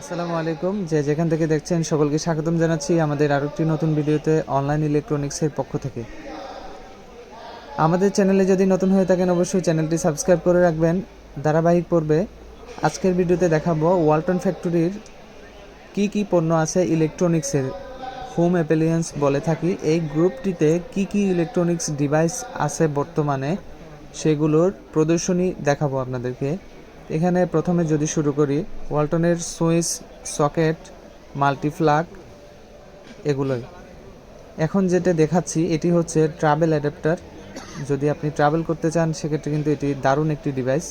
আসসালামু আলাইকুম। যে যেখান থেকে দেখছেন সকলকে স্বাগতম জানাচ্ছি আমাদের আরও একটি নতুন ভিডিওতে অনলাইন ইলেকট্রনিক্সের পক্ষ থেকে। আমাদের চ্যানেলে যদি নতুন হয়ে থাকেন অবশ্যই চ্যানেলটি সাবস্ক্রাইব করে রাখবেন। ধারাবাহিক পর্বে আজকের ভিডিওতে দেখাবো ওয়ালটন ফ্যাক্টরির কি কি পণ্য আছে ইলেকট্রনিক্সের। হোম অ্যাপ্লায়েন্স বলে থাকি, এই গ্রুপটিতে কি কি ইলেকট্রনিক্স ডিভাইস আছে বর্তমানে সেগুলোর প্রদর্শনী দেখাবো আপনাদেরকে। এখানে প্রথমে যদি শুরু করি, ওয়ালটনের সুইচ, সকেট মাল্টিফ্লাগ এগুলোই। এখন যেটা দেখাচ্ছি, এটি হচ্ছে ট্রাভেল অ্যাডাপ্টার। যদি আপনি ট্রাভেল করতে চান, সেক্ষেত্রে কিন্তু এটি দারুণ একটি ডিভাইস।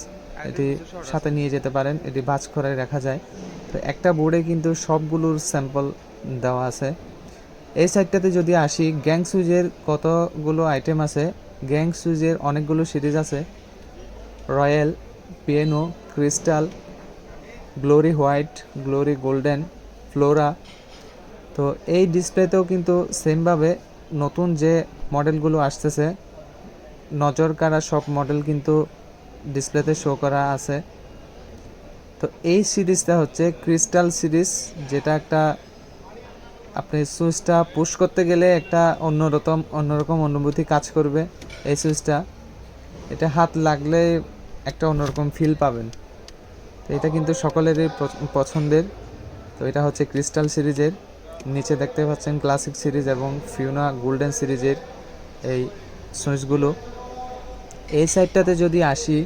এটি সাথে নিয়ে যেতে পারেন, এটি ভাঁজ করে রাখা যায়। তো একটা বোর্ডে কিন্তু সবগুলোর স্যাম্পল দেওয়া আছে। এই সাইডটাতে যদি আসি, গ্যাং সুইচের কতগুলো আইটেম আছে? গ্যাং সুইচের অনেকগুলো সিরিজ আছে। Royal, piano crystal, glory white, glory golden, flora. তো এই ডিসপ্লেতেও কিন্তু সেমভাবে নতুন যে মডেলগুলো আসতেছে, নজর কাড়া সব মডেল কিন্তু ডিসপ্লেতে শো করা আছে। তো এই সিরিজটা হচ্ছে ক্রিস্টাল সিরিজ, যেটা একটা আপনি সুইচটা পুশ করতে গেলে একটা অন্যরকম অন্যরকম অনুভূতি কাজ করবে এই সুইচটা। এটা হাত লাগলে একটা অন্যরকম ফিল পাবেন। তো এটা কিন্তু সকলেরই পছন্দের। তো এটা হচ্ছে ক্রিস্টাল সিরিজের। নিচে দেখতে পাচ্ছেন ক্লাসিক সিরিজ এবং ফিউনা গোল্ডেন সিরিজের এই সুইচগুলো এই সাইডটাতে যদি আসি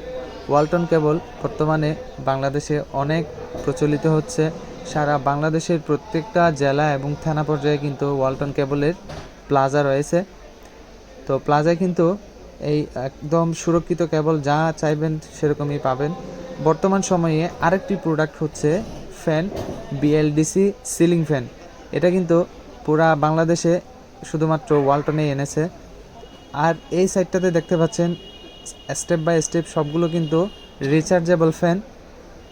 ওয়ালটন কেবল বর্তমানে বাংলাদেশে অনেক প্রচলিত হচ্ছে। সারা বাংলাদেশের প্রত্যেকটা জেলা এবং থানা পর্যায়ে কিন্তু ওয়ালটন কেবলের প্লাজা রয়েছে। তো প্লাজায় কিন্তু এই একদম সুরক্ষিত কেবল যা চাইবেন সেরকমই পাবেন। বর্তমান সময়ে আরেকটি প্রোডাক্ট হচ্ছে ফ্যান বিএলডিসি সিলিং ফ্যান এটা কিন্তু পুরা বাংলাদেশে শুধুমাত্র ওয়ালটনেই এনেছে। আর এই সাইডটাতে দেখতে পাচ্ছেন স্টেপ বাই স্টেপ সবগুলো কিন্তু রিচার্জেবল ফ্যান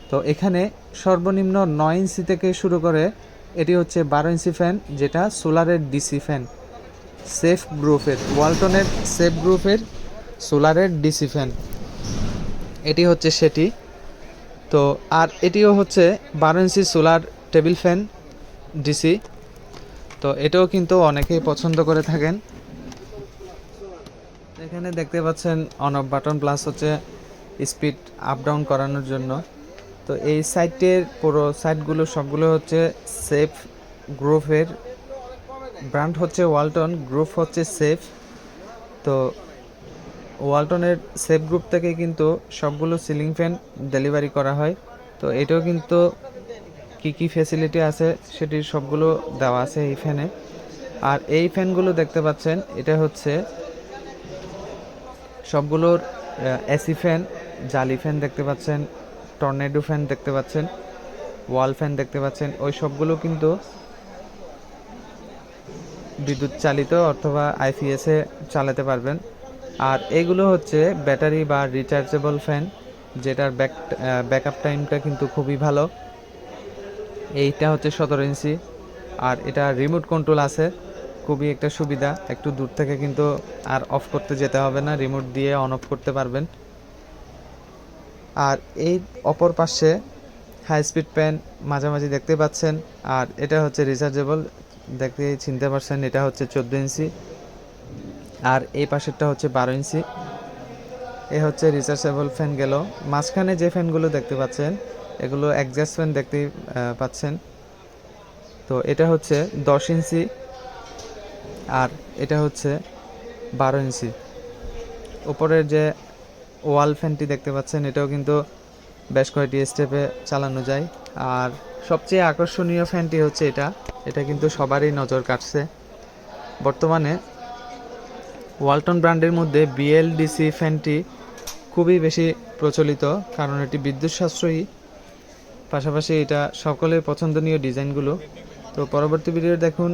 তো এখানে সর্বনিম্ন নয় ইঞ্চি থেকে শুরু করে এটি হচ্ছে বারো ইঞ্চি ফ্যান যেটা সোলারের ডিসি ফ্যান সেফ গ্রুপের ওয়ালটনের সেফ গ্রুপের সোলারের ডিসি ফ্যান এটি হচ্ছে সেটি। তো আর এটিও হচ্ছে বারো inch solar table fan DC. তো এটাও কিন্তু অনেকেই পছন্দ করে থাকেন। এখানে দেখতে পাচ্ছেন অন অফ বাটন প্লাস হচ্ছে স্পিড আপ ডাউন করানোর জন্য। তো এই সাইটের পুরো সাইটগুলো সবগুলো হচ্ছে সেফ গ্রুপের ব্র্যান্ড হচ্ছে ওয়ালটন গ্রুপ হচ্ছে সেফ তো ওয়ালটনের সেফ গ্রুপ থেকে কিন্তু সবগুলো সিলিং ফ্যান ডেলিভারি করা হয়। তো এটাও কিন্তু কি কি ফ্যাসিলিটি আছে সেটির সবগুলো দেওয়া আছে এই ফ্যানে। আর এই ফ্যানগুলো দেখতে পাচ্ছেন, এটা হচ্ছে সবগুলোর এসি ফ্যান, জালি ফ্যান দেখতে পাচ্ছেন, টর্নেডো ফ্যান দেখতে পাচ্ছেন, ওয়াল ফ্যান দেখতে পাচ্ছেন। ওই সবগুলো কিন্তু বিদ্যুৎ চালিত অথবা আইপিএসে চালাতে পারবেন। আর এগুলো হচ্ছে ব্যাটারি বা রিচার্জেবল ফ্যান যেটার ব্যাক ব্যাকআপ টাইমটা কিন্তু খুবই ভালো। এইটা হচ্ছে সতেরো ইঞ্চি, আর এটা রিমোট কন্ট্রোল আছে, খুবই একটা সুবিধা। একটু দূর থেকে কিন্তু আর অফ করতে যেতে হবে না রিমোট দিয়ে অন অফ করতে পারবেন। আর এই অপর পাশে হাই স্পিড প্যান মাঝামাঝি দেখতে পাচ্ছেন, আর এটা হচ্ছে রিচার্জেবল দেখতে চিনতে পারছেন, এটা হচ্ছে চোদ্দ ইঞ্চি। আর এই পাশেরটা হচ্ছে বারো ইঞ্চি। এ হচ্ছে রিচার্জেবল ফ্যান গেল। মাঝখানে যে ফ্যানগুলো দেখতে পাচ্ছেন, এগুলো অ্যাডজাস্ট ফ্যান দেখতেই পাচ্ছেন। তো এটা হচ্ছে দশ ইঞ্চি আর এটা হচ্ছে বারো ইঞ্চি। উপরের যে ওয়াল ফ্যানটি দেখতে পাচ্ছেন, এটাও কিন্তু বেশ কয়েকটি স্টেপে চালানো যায়। আর সবচেয়ে আকর্ষণীয় ফ্যানটি হচ্ছে এটা। এটা কিন্তু সবারই নজর কাটছে। বর্তমানে ওয়ালটন ব্র্যান্ডের মধ্যে বিএলডিসি ফ্যানটি খুবই বেশি প্রচলিত, কারণ এটি বিদ্যুৎ সাশ্রয়ী পাশাপাশি এটা সকলের পছন্দনীয় ডিজাইনগুলো। তো পরবর্তী ভিডিও দেখুন